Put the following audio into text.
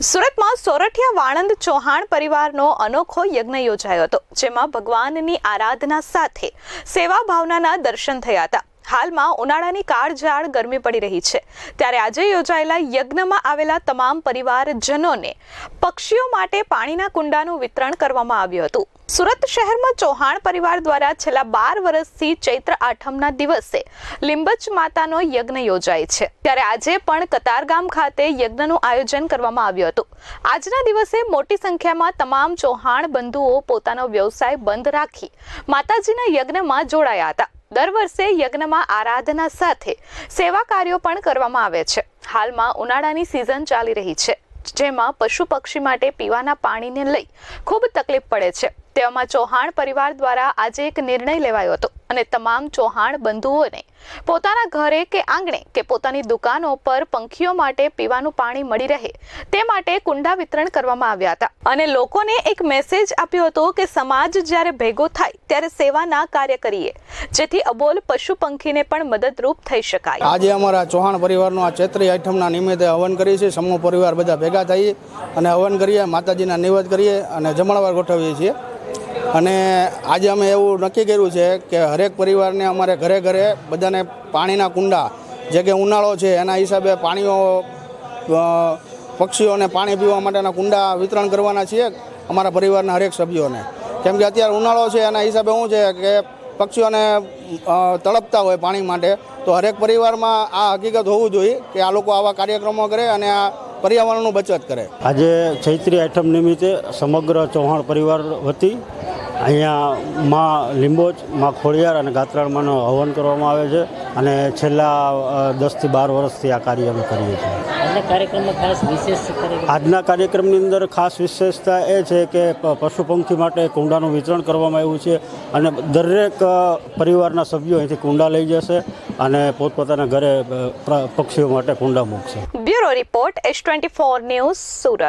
સુરતમાં સોરઠિયા વાણંદ ચૌહાણ પરિવારનો અનોખો યજ્ઞ યોજાયો હતો, જેમાં ભગવાનની આરાધના સાથે સેવા ભાવનાના દર્શન થયા હતા. હાલમાં ઉનાળાની કાળઝાળ ગરમી પડી રહી છે. ત્યારે આજે યોજાયેલા યજ્ઞમાં આવેલા તમામ પરિવારજનોને પક્ષીઓ માટે પાણીના કુંડાનું વિતરણ કરવામાં આવ્યું હતું. સુરત શહેરમાં ચૌહાણ પરિવાર દ્વારા છેલ્લા બાર વર્ષથી ચૈત્ર આઠમના દિવસે લીંબચ માતાનો યજ્ઞ યોજાય છે. ત્યારે આજે પણ કતારગામ ખાતે યજ્ઞનું આયોજન કરવામાં આવ્યું હતું. આજના દિવસે મોટી સંખ્યામાં તમામ ચૌહાણ બંધુઓ પોતાનો વ્યવસાય બંધ રાખી માતાજીના યજ્ઞમાં જોડાયા હતા. દર વર્ષે યજ્ઞમાં આરાધના સાથે સેવા કાર્યો પણ કરવામાં આવે છે. હાલમાં ઉનાળાની સિઝન ચાલી રહી છે, જેમાં પશુ પક્ષી માટે પીવાના પાણીને લઈ ખૂબ તકલીફ પડે છે. તેવામાં ચૌહાણ પરિવાર દ્વારા આજે એક નિર્ણય લેવાયો હતો. અને તમામ ચૌહાણ બંધુઓને પોતાના ઘરે કે આંગણે કે પોતાની દુકાનો પર પંખીઓ માટે પીવાનું પાણી મળી રહે તે માટે કુંડા વિતરણ કરવામાં આવ્યા હતા. અને લોકોને એક મેસેજ આપ્યો હતો કે સમાજ જ્યારે ભેગો થાય ત્યારે સેવાના કાર્ય કરીએ, જેથી અબોલ પશુ પંખીને પણ મદદરૂપ થઈ શકાય. આજે અમારા ચૌહાણ પરિવારનો આ ચૈત્રી આઠમના નિમિત્તે હવન કરીએ છીએ, સમૂહ પરિવાર બધા ભેગા થઈએ અને હવન કરીએ, માતાજીના નિવેદ કરીએ અને જમણવાર ગોઠવીએ છીએ. અને આજે અમે એવું નક્કી કર્યું છે કે હરેક પરિવારને અમારે ઘરે ઘરે બધાને પાણીના કુંડા, જે કે ઉનાળો છે, એના હિસાબે પાણીઓ પક્ષીઓને પાણી પીવા માટેના કુંડા વિતરણ કરવાના છીએ અમારા પરિવારના હરેક સભ્યોને. કેમ કે અત્યારે ઉનાળો છે, એના હિસાબે શું છે કે પક્ષીઓને તળપતા હોય પાણી માટે. તો હરેક પરિવારમાં આ હકીકત હોવું જોઈએ કે આ લોકો આવા કાર્યક્રમો કરે અને આ પર્યાવરણનું બચત કરે. આજે ચૈત્રી આઠમ નિમિત્તે સમગ્ર ચૌહાણ પરિવાર વતી અહીંયા માં લીંબોચમાં ખોડિયાર અને ગાત્રાળમાંનો હવન કરવામાં આવે છે અને છેલ્લા દસથી બાર વર્ષથી આ કાર્ય અમે કરીએ છીએ. આજના કાર્યક્રમમાં ખાસ વિશેષ કાર્યક્રમ આજના કાર્યક્રમની અંદર ખાસ વિશેષતા એ છે કે પશુ પંખી માટે કુંડાનું વિતરણ કરવામાં આવ્યું છે અને દરેક પરિવારના સભ્યો અહીંથી કુંડા લઈ જશે અને પોતપોતાના ઘરે પક્ષીઓ માટે કુંડા મૂકશે. Bureau report S twenty four news Surat.